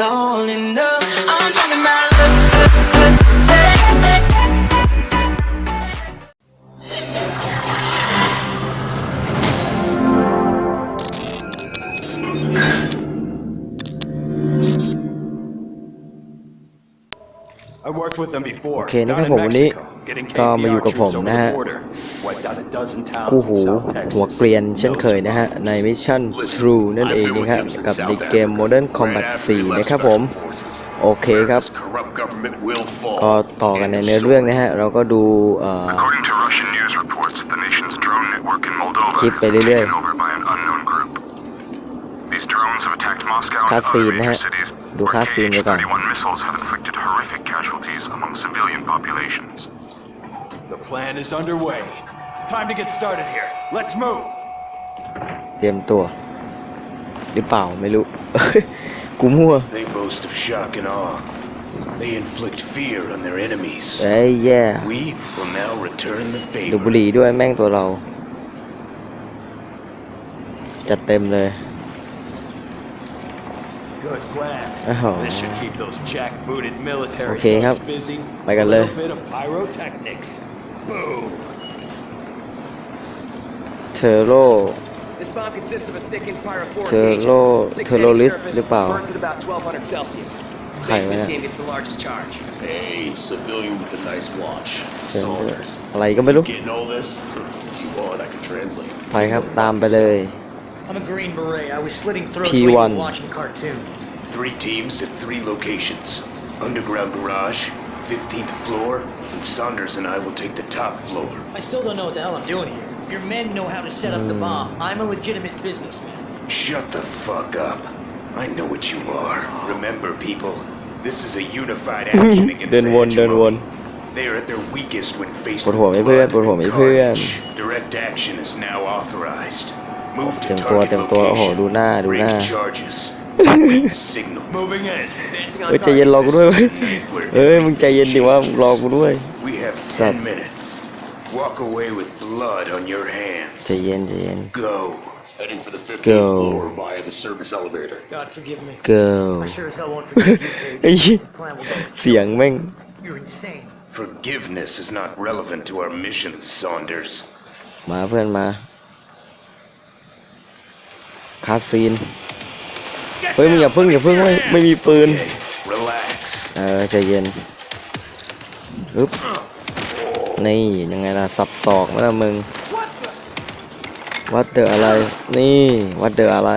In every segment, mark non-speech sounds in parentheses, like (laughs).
all enough. I'm talking about love. love, love. โอเคนะครับผมวันนี้ก็มาอยู่กับผมนะฮะคู่หูหัวเกรียนเช่นเคยนะฮะ ในมิชชั่น True นั่นเองนะครับกับในเกม Modern Combat 4 นะครับผมโอเคครับ ก็ต่อกันในเนื้อเรื่องนะฮะเราก็ดูคลิปไปเรื่อยคาซีนนะฮะ ดูคาซีนไปก่อน The plan is underway. Time to get started here. Let's move. เตรียมตัวหรือเปล่าไม่รู้ กูมั่ว They boast of shock and awe. They inflict fear on their enemies. เอ้ยแย่ We will now return the ดู favor. บุหรี่ด้วยแม่งตัวเรา จัดเต็มเลย good plan. Oh. This should keep those jack-booted military okay, guys busy. I got a little bit of pyrotechnics. Boom. Turlo. This bomb consists of a thickened pyrophoric Turlo. Turlo หรือเปล่า burns at about 1200 Celsius. Basement team gets the largest charge. Hey, civilian with a nice watch. Soldiers. อะไรก็ไม่รู้ Getting all this? If you want, I can translate. ไปครับ ตามไปเลย I'm a Green Beret. I was slitting throats P1. while you were watching cartoons. Three teams at three locations. Underground garage, 15th floor, and Saunders and I will take the top floor. I still don't know what the hell I'm doing here. Your men know how to set up the hmm. bomb. I'm a legitimate businessman. Shut the fuck up. I know what you are. Remember, people, this is a unified (laughs) action against the one, then one. They are at their weakest when faced with blood and courage. Direct action is now authorized. เต็มตัวเต็มตัวโอ้โหดูหน้าดูหน้าเฮ้ยใจเย็นรอกูด้วยเฮ้ยมึงใจเย็นดิว่ารอกูด้วยจับใจเย็นใจเย็น go เกียงแม่ง forgiveness is not มาเพื่อนมาคาซีน เฮ้ยมึงอย่าพึ่ง อย่าพึ่งไม่ไม่มีปืน เออใจเย็นอึ๊บนี่ยังไงล่ะสับศอกแล้วมึง วัดเดออะไร นี่วัดเดออะไร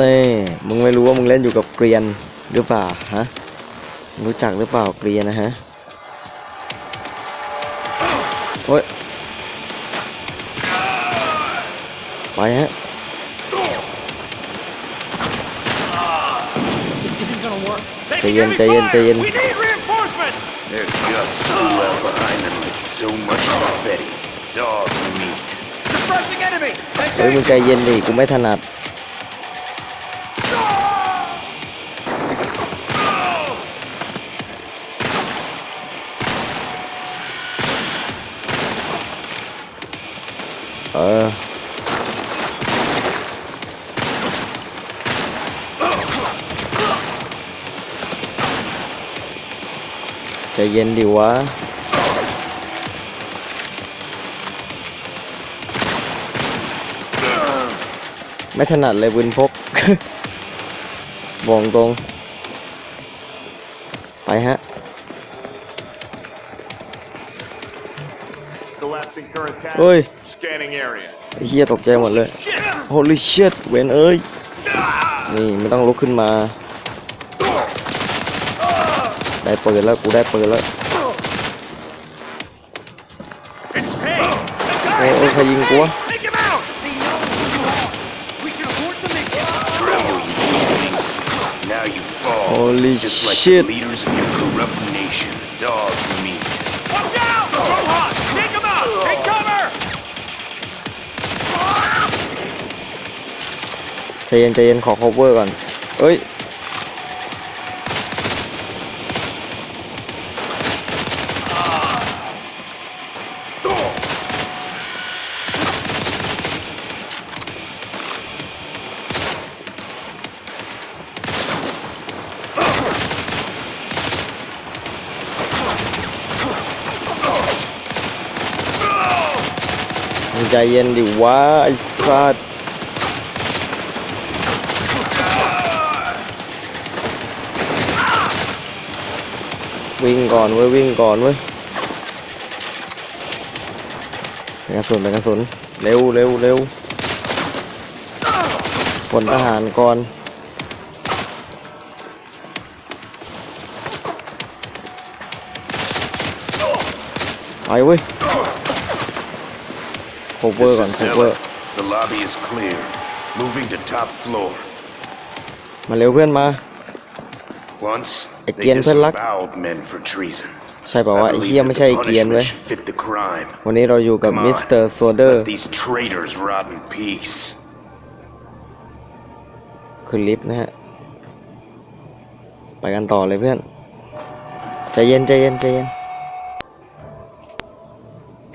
นี่มึงไม่รู้ว่ามึงเล่นอยู่กับเกรียนหรือเปล่าฮะ รู้จักหรือเปล่าเกรียนนะฮะโอ้ยไปฮะใจเย็นใจเย็นใจเย็น There's guts well behind them like so much confetti. Dog meat. Suppressing enemy. เฮ้ยมึงใจเย็นดิกูไม่ถนัดเออจะเย็นดิวะไม่ถนัดเลยบืนพกบองตรง ไปฮะเฮ้ยเฮียตกใจหมดเลยโอ้ลิเชีตเวนเอ้ย นี่ ไม่ต้องลุกขึ้นมาได้ปิดแล้วกูได้ปิดแล้วโอ้ยใครยิงกูวะโอ้ลิชิตใจเย็นใจเย็นขอ cover ก่อนเอ้ยเย็นดิวะไอ้สัสวิ่งก่อนเว้ย วิ่งก่อนเว้ยกระสุนไปกระสุน เร็วเร็วเร็วผลทหารก่อนไปเว้ยโคเวอร์ก่อนโคเวอร์มาเร็วเพื่อนมาไอเกียนเพื่อนรักใช่ป่าวไอเกียนไม่ใช่ไอเกียนเว้ยวันนี้เราอยู่กับมิสเตอร์โซเดอร์คือลิฟต์นะฮะไปกันต่อเลยเพื่อนใจเย็นใจเย็นใจเย็น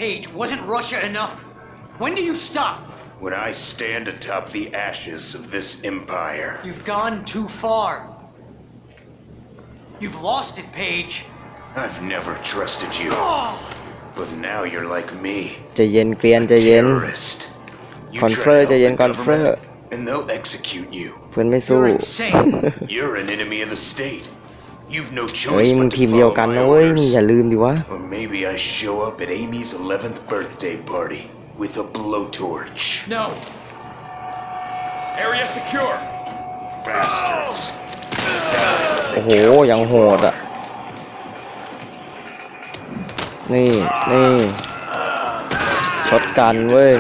Page wasn't Russia enough When do you stop? When I stand atop the ashes of this empire. You've gone too far. You've lost it, Paige. I've never trusted you. Oh. But now you're like me. ใจเย็นเกรียนใจเย็น terrorist. You Confer. And they'll execute you. you You're insane. (laughs) You're an enemy of the state. You've no choice but to follow my orders. Or maybe I show up at Amy's 11th birthday party. with a blowtorch. No. Area secure. Bastards. โอ้โหยังโหดอ่ะ นี่ นี่ช็อตกันเว้ย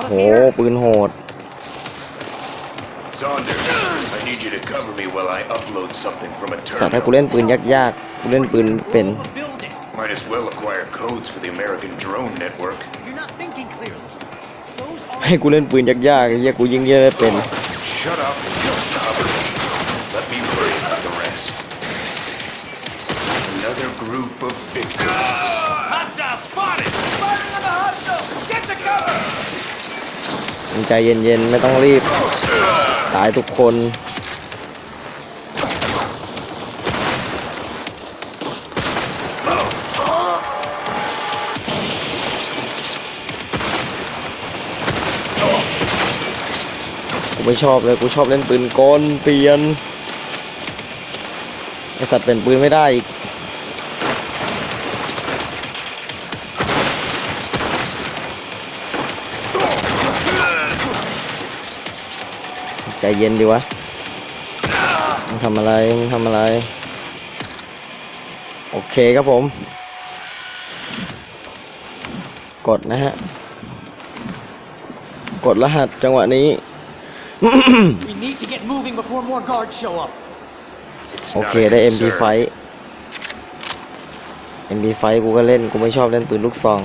โโหปืนโหดแต่ถ้ากูเล่นปืนยากๆ กูเล่นปืนเป็น Might as well acquire codes for the American drone network. You're not thinking clearly. Those are. ให้กูเล่นปืนยากๆไอ้เหี้ยกูยิงเยอะไม่เป็น Shut up and just cover it. Let me worry about the rest. Another group of victims. Hostile spotted! Spotted on the hostile! Get to cover! มึงใจเย็นๆไม่ต้องรีบตายทุกคนกูไม่ชอบเลยกูชอบเล่นปืนกลเปลี่ยนไอสัตว์เป็นปืนไม่ได้อีกใจเย็นดีวะมึงทำอะไรมึงทำอะไร โอเคครับผม กดนะฮะ กดรหัสจังหวะนี้ We need to get moving before more guards show up. It's โอ not เค a ได้ MP concern. ไฟ MP ไฟกูก็เล่นกูไม่ชอบเล่นปืนลูกซอง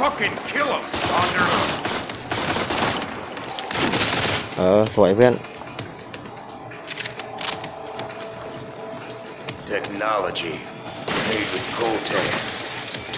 Fucking kill them, Sonder. เออสวยเพื่อน Technology made with coltan.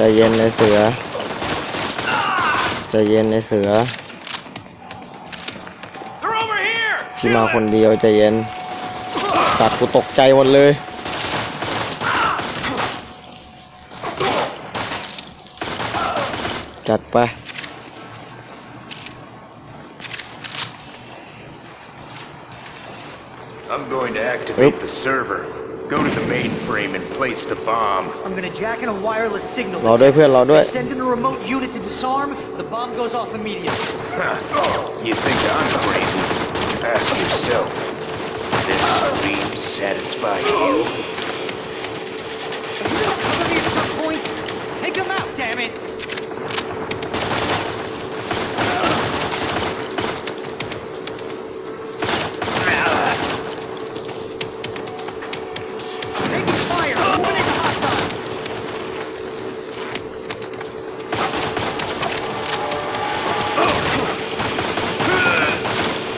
ใจเย็นในเสือใจเย็นในเสือพี่มาคนเดียวใจเย็นสัตว์กูตกใจหมดเลย จัดไปปึ๊บ Go to the mainframe and place the bomb. I'm gonna jack in a wireless signal. Send in a remote unit to disarm. The bomb goes off immediately. you think I'm crazy? Ask yourself. This beam satisfy you? Are you point? Take him out, damn it!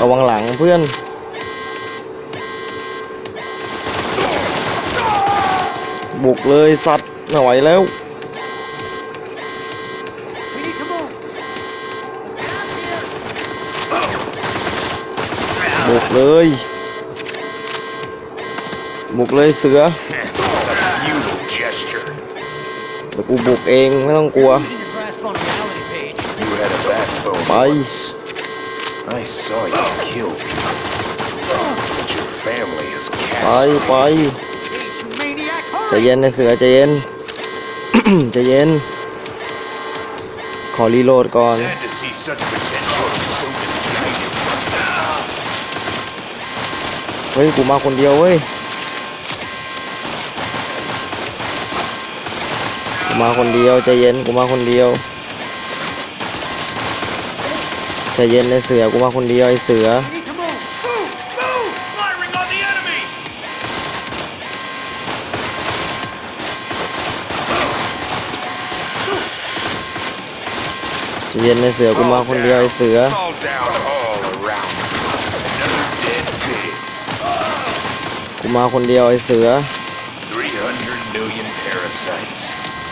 ระวังหลังเพื่อนบุกเลย สัตว์ไม่ไหวแล้วบุกเลยบุกเลยเสือกูบุกเอง ไม่ต้องกลัว ไป I saw you killed, but your family is cast. ไปใจเย็นนะเสือใจเย็น ใจเย็น ขอรีโหลดก่อน เฮ้ย กูมาคนเดียวเว้ยกูมาคนเดียว ใจเย็นกูมาคนเดียวใจเย็นเลยเสือกูมาคนเดียวไอเสือใจเย็นเลยเสือกูมาคนเดียวไอเสือ All down all around. Another dead pig. กูมาคนเดียวไอเสือ300 million parasites.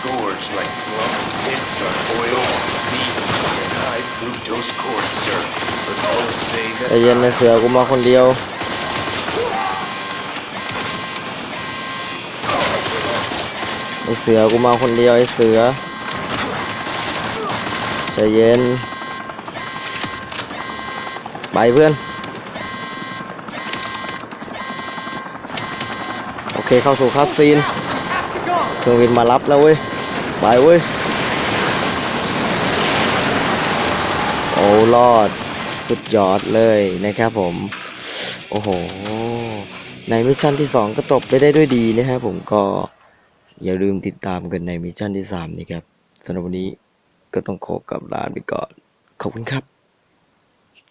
Gorge like plum tips on oil f r แต่เย็นไม่เสือกูมาคนเดียวไอเสือกูมาคนเดียวไอเสือใจเย็น ไปเพื่อน โอเคเข้าสู่คัสซีนเครื่องบินมารับแล้วเว้ย ไปเว้ยรอดสุดยอดเลยนะครับผม โอ้โหในมิชชั่นที่ 2 ก็จบไปได้ด้วยดีนะครับผมก็อย่าลืมติดตามกันในมิชชั่นที่3นี่ครับ สำหรับวันนี้ก็ต้องขอกลับลาไปก่อน ขอบคุณครับ